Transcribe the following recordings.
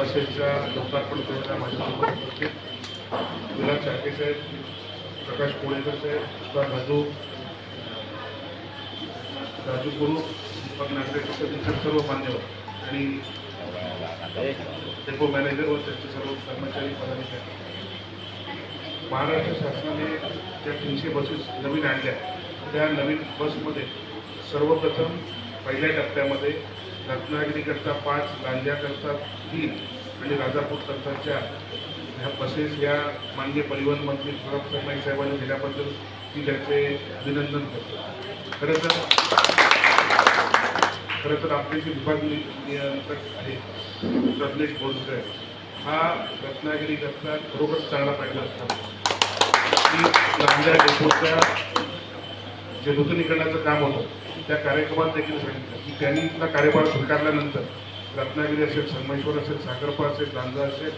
बसेसचा लोकार्पण करायला माझ्यासोबत. उपस्थित विलास चाके साहेब प्रकाश कोळेकर साहेब सुभाष राजू. राजू गुरु दीपक नागरे तसेच इतर सर्व मान्यवर आणि डेपो मॅनेजर व त्यांचे सर्व कर्मचारी पदाधिकारी. महाराष्ट्र शासनाने ज्या तीनशे बसेस नवीन आणल्या. त्या नवीन बसमध्ये सर्वप्रथम पहिल्या टप्प्यामध्ये रत्नागिरीकरता पाच लांज्याकरता तीन आणि राजापूरकरता चार ह्या बसेस या माननीय परिवहन मंत्री सुरभ सरनाईक साहेबांनी दिल्याबद्दल मी त्याचे अभिनंदन करतो. खरं तर खरं तर आपले जे विभाग नि- नियंत्रक आहे रत्नेश बोरकर हा रत्नागिरीकरता खरोखर चांगला पाहिला असता. की लांजा डेपोच्या जे नूतनीकरणाचं काम होतं त्या कार्यक्रमात देखील सांगितलं. की त्यांनी इथला कार्यभार स्वीकारल्यानंतर रत्नागिरी असेल संगमेश्वर असेल साखरपा असेल लांजा असेल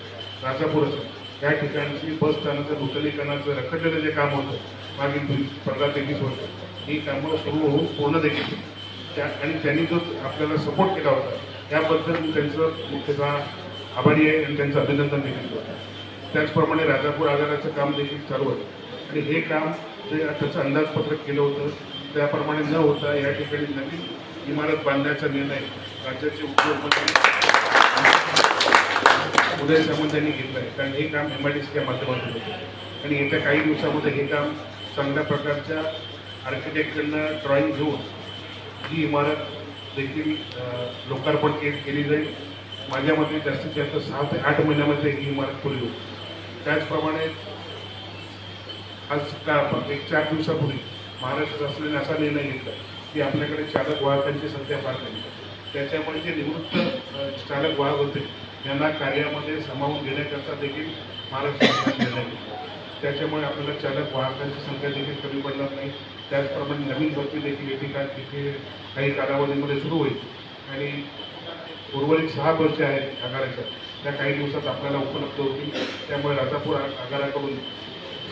राजापूर असेल या ठिकाणची बस स्थानकाचं नूतनीकरणाचं रखडलेलं जे काम होतं मागील पंधरा ते वीस वर्ष ही कामं सुरू होऊन पूर्ण देखील त्या आणि त्यांनी जो आपल्याला सपोर्ट केला होता त्याबद्दल मी त्यांचं मुख्यतः आभारी आहे आणि त्यांचं अभिनंदन देखील करतो. त्याचप्रमाणे राजापूर आगाराचं काम देखील चालू आहे आणि हे काम ते त्याचं अंदाजपत्रक केलं होतं. त्याप्रमाणे न होता या ठिकाणी नवीन इमारत बांधण्याचा निर्णय राज्याचे उद्योगमंत्री उदय सामंत यांनी घेतला आहे. कारण हे काम एम आय डी सीच्या माध्यमातून होतं. आणि येत्या काही दिवसामध्ये हे काम चांगल्या प्रकारच्या आर्किटेक्टकडनं ड्रॉईंग घेऊन ही इमारत देखील लोकार्पण के केली जाईल. माझ्या मते जास्तीत जास्त सहा ते आठ महिन्यामध्ये ही इमारत खुली होती त्याचप्रमाणे आज का एक चार दिवसापूर्वी महाराष्ट्र शासनाने असा निर्णय घेतला की आपल्याकडे चालक वाहकांची संख्या फार कमी आहे. त्याच्यामुळे जे निवृत्त चालक वाहक होते यांना कार्यामध्ये सामावून घेण्याकरता देखील महाराष्ट्र शासनाने निर्णय घेतला. त्याच्यामुळे आपल्याला चालक वाहकांची संख्या देखील कमी पडणार नाही. त्याचप्रमाणे नवीन भरती देखील या का? तिथे काही कालावधीमध्ये सुरू होईल. आणि उर्वरित सहा बस आहेत आगाराच्या. त्या काही दिवसात आपल्याला उपलब्ध होतील. त्यामुळे राजापूर आगाराकडून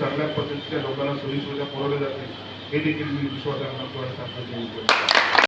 चांगल्या पद्धतीच्या लोकांना सोयीसुविधा पुरवल्या जातील हे देखील मी विश्वासार्ह